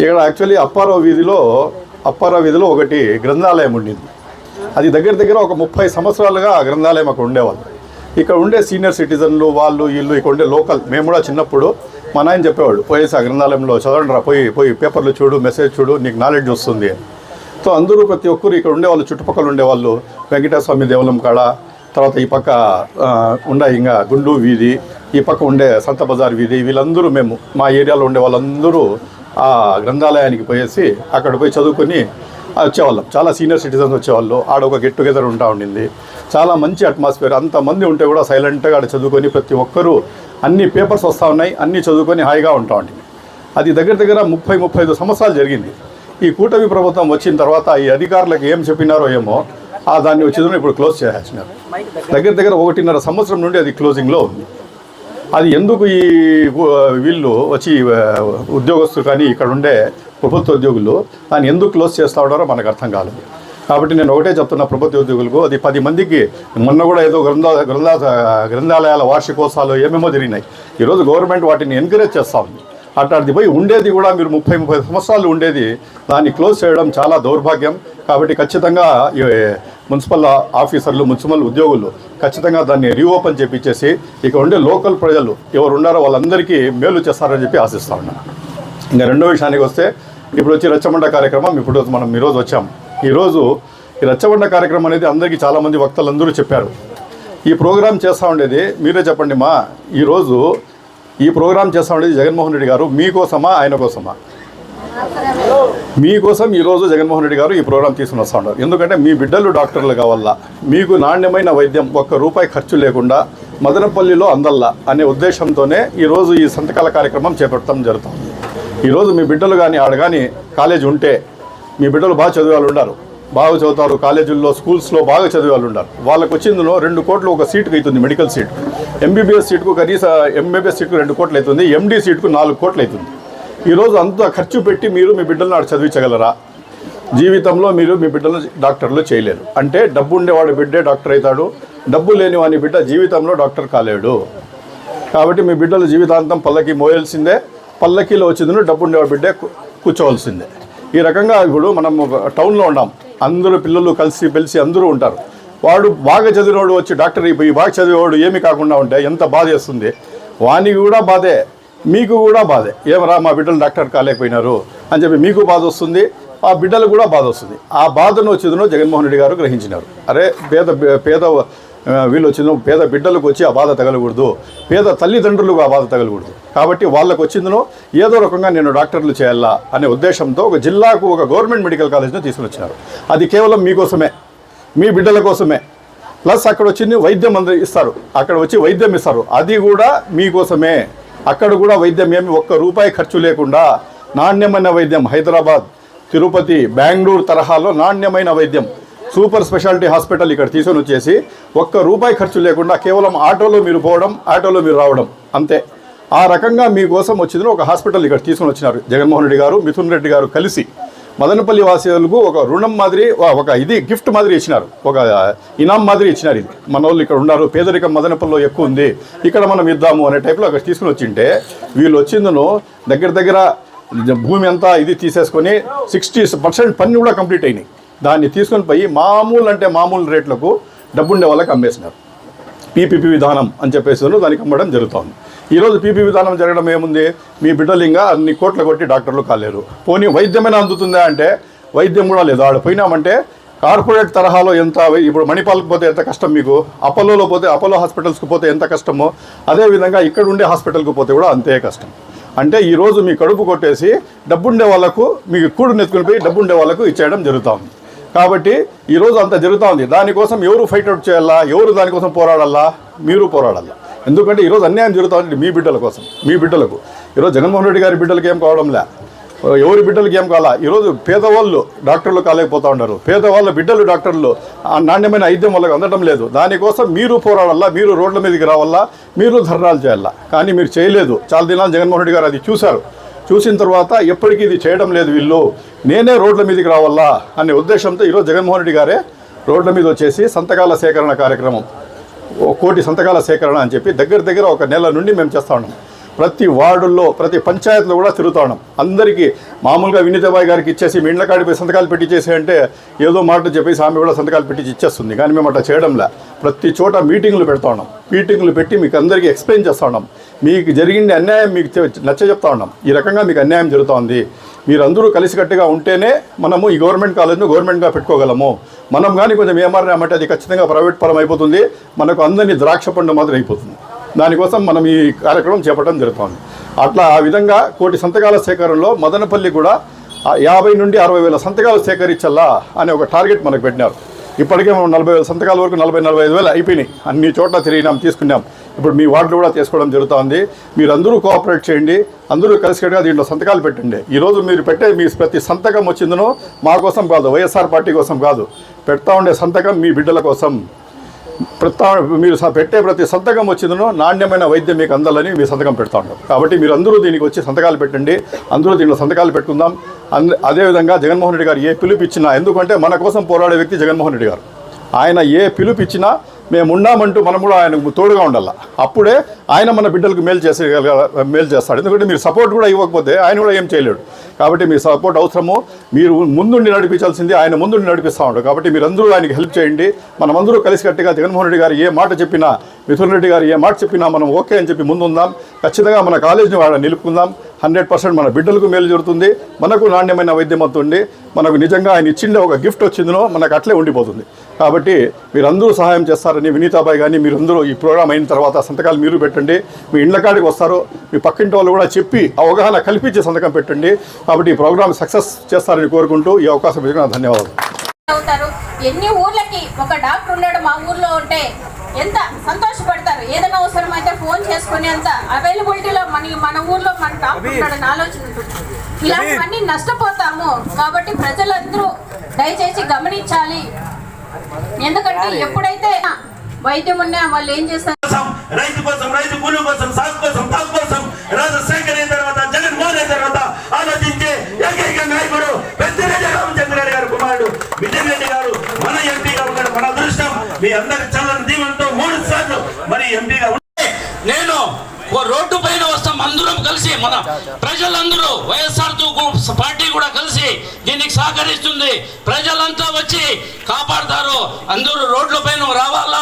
ఇక్కడ యాక్చువల్లీ అప్పారావు వీధిలో అప్పారావు వీధిలో ఒకటి గ్రంథాలయం ఉండింది. అది దగ్గర దగ్గర ఒక ముప్పై సంవత్సరాలుగా ఆ గ్రంథాలయం అక్కడ ఉండేవాళ్ళు. ఇక్కడ ఉండే సీనియర్ సిటిజన్లు వాళ్ళు వీళ్ళు ఇక్కడ ఉండే లోకల్ మేము కూడా చిన్నప్పుడు మా నాయన చెప్పేవాడు పోయేసి ఆ గ్రంథాలయంలో చదవండి రా పోయి పోయి పేపర్లు చూడు మెసేజ్ చూడు నీకు నాలెడ్జ్ వస్తుంది అని. సో అందరూ ప్రతి ఒక్కరు ఇక్కడ ఉండేవాళ్ళు చుట్టుపక్కల ఉండేవాళ్ళు వెంకటేశ్వర స్వామి దేవాలయం కాడ తర్వాత ఈ పక్క ఉండే ఇంకా గుండు వీధి ఈ పక్క ఉండే సంత బజార్ వీధి వీళ్ళందరూ మేము మా ఏరియాలో ఉండే వాళ్ళందరూ ఆ గ్రంథాలయానికి పోయేసి అక్కడ పోయి చదువుకొని వచ్చేవాళ్ళం. చాలా సీనియర్ సిటిజన్స్ వచ్చేవాళ్ళు ఆడ ఒక గెట్ టుగెదర్ ఉంటా ఉండింది. చాలా మంచి అట్మాస్ఫియర్ అంతమంది ఉంటే కూడా సైలెంట్గా ఆడ చదువుకొని ప్రతి ఒక్కరూ అన్ని పేపర్స్ వస్తూ ఉన్నాయి అన్నీ చదువుకొని హాయిగా ఉంటా ఉండింది. అది దగ్గర దగ్గర ముప్పై ముప్పై ఐదు సంవత్సరాలు జరిగింది. ఈ కూటమి ప్రభుత్వం వచ్చిన తర్వాత ఈ అధికారులకు ఏం చెప్పినారో ఏమో ఆ దాన్ని వచ్చేదని ఇప్పుడు క్లోజ్ చేసేసినారు దగ్గర దగ్గర ఒకటిన్నర సంవత్సరం నుండి అది క్లోజింగ్లో ఉంది. అది ఎందుకు ఈ వీళ్ళు వచ్చి ఉద్యోగస్తులు కానీ ఇక్కడ ఉండే ప్రభుత్వ ఉద్యోగులు దాన్ని ఎందుకు క్లోజ్ చేస్తూ ఉన్నారో మనకు అర్థం కాలేదు. కాబట్టి నేను ఒకటే చెప్తున్నా ప్రభుత్వ ఉద్యోగులకు అది పది మందికి మొన్న కూడా ఏదో గ్రంథ గ్రంథ గ్రంథాలయాల వార్షికోత్సవాలు ఏమేమో జరిగినాయి. ఈరోజు గవర్నమెంట్ వాటిని ఎంకరేజ్ చేస్తూ ఉంది. అట్లాంటిది పోయి ఉండేది కూడా మీరు ముప్పై ముప్పై సంవత్సరాలు ఉండేది దాన్ని క్లోజ్ చేయడం చాలా దౌర్భాగ్యం. కాబట్టి ఖచ్చితంగా మున్సిపల్ ఆఫీసర్లు మున్సిపల్ ఉద్యోగులు ఖచ్చితంగా దాన్ని రీఓపెన్ చేపించేసి ఇక ఉండే లోకల్ ప్రజలు ఎవరు ఉన్నారో వాళ్ళందరికీ మేలు చేస్తారని చెప్పి ఆశిస్తా ఉన్నాను ఇంకా రెండో విషయానికి వస్తే ఇప్పుడు వచ్చి రచ్చబండ కార్యక్రమం ఇప్పుడు మనం ఈరోజు వచ్చాం. ఈరోజు ఈ రచ్చబండ కార్యక్రమం అనేది అందరికీ చాలామంది వక్తలందరూ చెప్పారు. ఈ ప్రోగ్రాం చేస్తూ ఉండేది మీరే చెప్పండి మా ఈరోజు ఈ ప్రోగ్రాం చేస్తామండి ఉండేది జగన్మోహన్ రెడ్డి గారు. మీకోసమా ఆయన కోసమా? మీకోసం ఈరోజు జగన్మోహన్ రెడ్డి గారు ఈ ప్రోగ్రాం తీసుకుని వస్తూ ఉన్నారు. ఎందుకంటే మీ బిడ్డలు డాక్టర్లు కావాలా. మీకు నాణ్యమైన వైద్యం ఒక్క రూపాయి ఖర్చు లేకుండా మదనపల్లిలో అందల్లా అనే ఉద్దేశంతోనే ఈరోజు ఈ సంతకాల కార్యక్రమం చేపట్టడం జరుగుతుంది. ఈరోజు మీ బిడ్డలు కానీ ఆడ కానీ కాలేజ్ ఉంటే మీ బిడ్డలు బాగా చదివే వాళ్ళు ఉన్నారు బాగా చదువుతారు కాలేజీల్లో స్కూల్స్లో బాగా చదివే వాళ్ళు ఉండాలి వాళ్ళకి వచ్చిందిలో రెండు కోట్లు ఒక సీటుకు అవుతుంది మెడికల్ సీట్. ఎంబీబీఎస్ సీట్కు కనీస ఎంబీబీఎస్ సీటుకు రెండు కోట్లు అవుతుంది ఎండీ సీట్కు నాలుగు కోట్లు అవుతుంది ఈరోజు అంత ఖర్చు పెట్టి మీరు మీ బిడ్డలను ఆడ చదివించగలరా? జీవితంలో మీరు మీ బిడ్డలను డాక్టర్లు చేయలేరు. అంటే డబ్బు ఉండేవాడు బిడ్డే డాక్టర్ అవుతాడు డబ్బు లేనివాని బిడ్డ జీవితంలో డాక్టర్ కాలేడు. కాబట్టి మీ బిడ్డల జీవితాంతం పల్లకి మోయాల్సిందే పల్లకీలో వచ్చిందని డబ్బు ఉండేవాడు బిడ్డే కూర్చోవలసిందే. ఈ రకంగా ఇప్పుడు మనం టౌన్లో ఉన్నాం. అందరూ పిల్లలు కలిసి పెలిసి అందరూ ఉంటారు. వాడు బాగా చదివినవాడు వచ్చి డాక్టర్ అయిపోయి బాగా చదివేవాడు ఏమి కాకుండా ఉంటే ఎంత బాధ వేస్తుంది? వానికి కూడా బాధే. మీకు కూడా బాధే. ఏమరా మా బిడ్డలు డాక్టర్ కాలేకపోయినారు అని చెప్పి మీకు బాధ వస్తుంది ఆ బిడ్డలకు కూడా బాధ వస్తుంది. ఆ బాధను వచ్చేదినో జగన్మోహన్ రెడ్డి గారు గ్రహించినారు. అరే పేద పేద వీళ్ళు వచ్చిందో పేద బిడ్డలకు వచ్చి ఆ బాధ తగలకూడదు. పేద తల్లిదండ్రులకు ఆ బాధ తగలకూడదు. కాబట్టి వాళ్ళకు వచ్చిందనో ఏదో రకంగా నేను డాక్టర్లు చేయాలా అనే ఉద్దేశంతో ఒక జిల్లాకు ఒక గవర్నమెంట్ మెడికల్ కాలేజ్ను తీసుకుని వచ్చినారు అది కేవలం మీకోసమే మీ బిడ్డల కోసమే. ప్లస్ అక్కడ వచ్చింది వైద్యం అంద ఇస్తారు. అక్కడ వచ్చి వైద్యం ఇస్తారు. అది కూడా మీకోసమే. అక్కడ కూడా వైద్యం ఏమి ఒక్క రూపాయి ఖర్చు లేకుండా నాణ్యమైన వైద్యం. హైదరాబాద్ తిరుపతి బెంగళూరు తరహాలో నాణ్యమైన వైద్యం. సూపర్ స్పెషాలిటీ హాస్పిటల్ ఇక్కడ తీసుకొని వచ్చేసి ఒక్క రూపాయి ఖర్చు లేకుండా కేవలం ఆటోలో మీరు పోవడం ఆటోలో మీరు రావడం అంతే. ఆ రకంగా మీకోసం వచ్చింది ఒక హాస్పిటల్ ఇక్కడ తీసుకొని వచ్చినారు జగన్మోహన్ రెడ్డి గారు మిథున్ రెడ్డి గారు కలిసి. మదనపల్లి వాసులకు ఒక రుణం మాదిరి ఒక ఇది గిఫ్ట్ మాదిరి ఇచ్చినారు. ఒక ఇనాం మాదిరి ఇచ్చినారు ఇది. మన వాళ్ళు ఇక్కడ ఉన్నారు పేదరికం మదనపల్లిలో ఎక్కువ ఉంది. ఇక్కడ మనం ఇద్దాము అనే టైప్లో అక్కడ తీసుకుని వచ్చింటే వీళ్ళు వచ్చిందను దగ్గర దగ్గర భూమి అంతా ఇది తీసేసుకొని సిక్స్టీ పర్సెంట్ పని కూడా కంప్లీట్ అయినాయి. దాన్ని తీసుకొని పోయి మామూలు అంటే మామూలు రేట్లకు డబ్బుండే వాళ్ళకి అమ్మేసినారు. పీపీపీ విధానం అని చెప్పేసి దానికి అమ్మడం జరుగుతుంది. ఈరోజు పీపీ విధానం జరగడం ఏముంది? మీ బిడ్డలు ఇంకా అన్ని కోట్లు కొట్టి డాక్టర్లు కాలేరు. పోనీ వైద్యమైనా అందుతుందా అంటే వైద్యం కూడా లేదు. ఆడ పోయినామంటే కార్పొరేట్ తరహాలో ఎంత ఇప్పుడు మణిపాల్కి పోతే ఎంత కష్టం మీకు? అపోలోలో పోతే అపోలో హాస్పిటల్స్కి పోతే ఎంత కష్టమో? అదేవిధంగా ఇక్కడ ఉండే హాస్పిటల్కి పోతే కూడా అంతే కష్టం. అంటే ఈరోజు మీ కడుపు కొట్టేసి డబ్బుండే వాళ్ళకు మీకు కూడు నెత్తుకుని పోయి డబ్బుండే వాళ్ళకు ఇచ్చేయడం జరుగుతుంది. కాబట్టి ఈరోజు అంత జరుగుతూ ఉంది. దానికోసం ఎవరు ఫైట్ అవుట్ చేయాలా? ఎవరు దానికోసం పోరాడాలా? మీరు పోరాడాలా? ఎందుకంటే ఈరోజు అన్యాయం జరుగుతూ ఉంది మీ బిడ్డల కోసం. మీ బిడ్డలకు. ఈరోజు జగన్మోహన్ రెడ్డి గారి బిడ్డలకి ఏం కావడంలే ఎవరి బిడ్డలకి ఏం కావాలా? ఈరోజు పేదవాళ్ళు డాక్టర్లు కాలేకపోతూ ఉన్నారు. పేదవాళ్ళ బిడ్డలు డాక్టర్లు ఆ నాణ్యమైన ఐద్యం వాళ్ళకి అందడం లేదు. దానికోసం మీరు పోరాడాలా? మీరు రోడ్ల మీదకి రావాలా? మీరు ధర్నాలు చేయాలా? కానీ మీరు చేయలేదు. చాలా దినాలు జగన్మోహన్ రెడ్డి గారు అది చూశారు. చూసిన తర్వాత ఎప్పటికీ ఇది చేయడం లేదు వీళ్ళు. నేనే రోడ్ల మీదకి రావాలా అనే ఉద్దేశంతో ఈరోజు జగన్మోహన్ రెడ్డి గారే రోడ్ల మీద వచ్చేసి సంతకాల సేకరణ కార్యక్రమం. ఓ కోటి సంతకాల సేకరణ అని చెప్పి దగ్గర దగ్గర ఒక నెల నుండి మేము చేస్తూ ఉన్నాం. ప్రతి వార్డుల్లో ప్రతి పంచాయతీలో కూడా తిరుగుతా ఉన్నాం. అందరికీ మామూలుగా వినీతాబాయి గారికి ఇచ్చేసి మీ ఇండ్ల సంతకాలు పెట్టించేసి అంటే ఏదో మాట చెప్పేసి ఆమె కూడా సంతకాలు పెట్టించి ఇచ్చేస్తుంది. కానీ మేము అట్లా చేయడంలా. ప్రతి చోట మీటింగ్లు పెడతా ఉన్నాం. మీటింగ్లు పెట్టి మీకు అందరికీ ఎక్స్ప్లెయిన్ చేస్తూ ఉన్నాం. మీకు జరిగింది అన్యాయం మీకు నచ్చ చెప్తా ఉన్నాం. ఈ రకంగా మీకు అన్యాయం జరుగుతోంది. మీరందరూ కలిసికట్టుగా ఉంటేనే మనము ఈ గవర్నమెంట్ కాలేజ్ను గవర్నమెంట్గా పెట్టుకోగలము. మనం కానీ కొంచెం ఏమారినామంటే అది ఖచ్చితంగా ప్రైవేట్ పరం అయిపోతుంది. మనకు అందరినీ ద్రాక్ష పండు మాత్రం అయిపోతుంది. దానికోసం మనం ఈ కార్యక్రమం చేపట్టడం జరుగుతోంది. అట్లా ఆ విధంగా కోటి సంతకాల సేకరణలో మదనపల్లి కూడా యాభై నుండి అరవై వేల సంతకాలు సేకరించాలా అనే ఒక టార్గెట్ మనకు పెట్టినారు. ఇప్పటికే మనం నలభై వేల సంతకాల వరకు నలభై నలభై ఐదు వేలు అయిపోయినాయి. అన్ని చోట్ల తిరిగినాం తీసుకున్నాం. ఇప్పుడు మీ వార్డులు కూడా తీసుకోవడం జరుగుతోంది. మీరందరూ కోఆపరేట్ చేయండి. అందరూ కలిసికట్టుగా దీంట్లో సంతకాలు పెట్టండి. ఈరోజు మీరు పెట్టే మీ ప్రతి సంతకం వచ్చిందనో మా కోసం కాదు వైఎస్ఆర్ పార్టీ కోసం కాదు. పెడతా ఉండే సంతకం మీ బిడ్డల కోసం. ప్రతా మీరు స- పెట్టే ప్రతి సంతకం వచ్చిందనో నాణ్యమైన వైద్యం మీకు అందాలని మీ సంతకం పెడతా ఉంటాం కాబట్టి మీరు అందరూ దీనికి వచ్చి సంతకాలు పెట్టండి. అందరూ దీనిలో సంతకాలు పెట్టుకుందాం. అంద అదేవిధంగా జగన్మోహన్ రెడ్డి గారు ఏ పిలుపు ఇచ్చినా ఎందుకంటే మన కోసం పోరాడే వ్యక్తి జగన్మోహన్ రెడ్డి గారు. ఆయన ఏ పిలుపు ఇచ్చినా మేము ఉన్నామంటూ మనం కూడా ఆయనకు తోడుగా ఉండాలి? అప్పుడే ఆయన మన బిడ్డలకు మేలు చేసే మేలు చేస్తాడు. ఎందుకంటే మీరు సపోర్ట్ కూడా ఇవ్వకపోతే ఆయన కూడా ఏం చేయలేడు. కాబట్టి మీ సపోర్ట్ అవసరము. మీరు ముందుండి నడిపించాల్సింది ఆయన ముందుండి నడిపిస్తూ ఉంటాడు. కాబట్టి మీరందరూ ఆయనకి హెల్ప్ చేయండి. మనమందరూ కలిసికట్టుగా జగన్మోహన్ రెడ్డి గారు ఏ మాట చెప్పినా మిథున్ రెడ్డి గారు ఏ మాట చెప్పినా మనం ఓకే అని చెప్పి ముందుందాం. ఖచ్చితంగా మన కాలేజీని వాళ్ళ నిలుపుకుందాం. హండ్రెడ్ పర్సెంట్ మన బిడ్డలకు మేలు జరుగుతుంది మనకు నాణ్యమైన వైద్యం అవుతుంది మనకు నిజంగా ఆయన ఇచ్చిండే ఒక గిఫ్ట్ వచ్చిందనో మనకు అట్లే ఉండిపోతుంది. కాబట్టి మీరందరూ సహాయం చేస్తారని వినీతాబాయ్ కానీ మీరందరూ ఈ ప్రోగ్రామ్ అయిన తర్వాత సంతకాలు మీరు పెట్టండి మీ ఇండ్ల కాడికి వస్తారు మీ పక్కింటి వాళ్ళు కూడా చెప్పి అవగాహన కల్పించి సంతకం పెట్టండి. కాబట్టి ఈ ప్రోగ్రామ్ సక్సెస్ చేస్తారని కోరుకుంటూ ఈ అవకాశం ఇచ్చిన ధన్యవాదాలు. అవుతారు. ఎన్ని ఊర్లకి ఒక డాక్టర్ ఉన్నాడు మా ఊర్లో ఉంటే ఎంత సంతోషపడతారు? ఏదైనా అవసరం ఫోన్ చేసుకునేంత అవైలబిలిటీలో మన మన ఊర్లో మన ఉన్నాడని ఆలోచన ఉంటుంది. ఇలాంటివన్నీ నష్టపోతాము. కాబట్టి ప్రజలందరూ దయచేసి గమనించాలి. ఎందుకంటే ఎప్పుడైతే వైద్యం ఉన్నా వాళ్ళు ఏం చేస్తారు? రైతు కోసం రైతు కూలి కోసం సాగు కోసం తాగు కోసం రాజశేఖర్ అయిన తర్వాత జగన్మోహన్ అయిన తర్వాత ఆలోచించే ఏకైక నాయకుడు పెద్దిరెడ్డి రామచంద్రరెడ్డి గారు కుమారుడు మిథున్ రెడ్డి గారు. మన ఎంపీగా ఉన్నాడు. మన అదృష్టం మీ అందరి చల్లని దీవెనతో మూడు సార్లు మరి ఎంపీగా ఉంటే నేను ఓ రోడ్డు పైన వస్తాం అందరం కలిసి మన ప్రజలందరూ వైఎస్ఆర్ పార్టీ కూడా కలిసి దీనికి సహకరిస్తుంది. ప్రజలంతా వచ్చి కాపాడతారు. అందరూ రోడ్ల పైన రావాలా?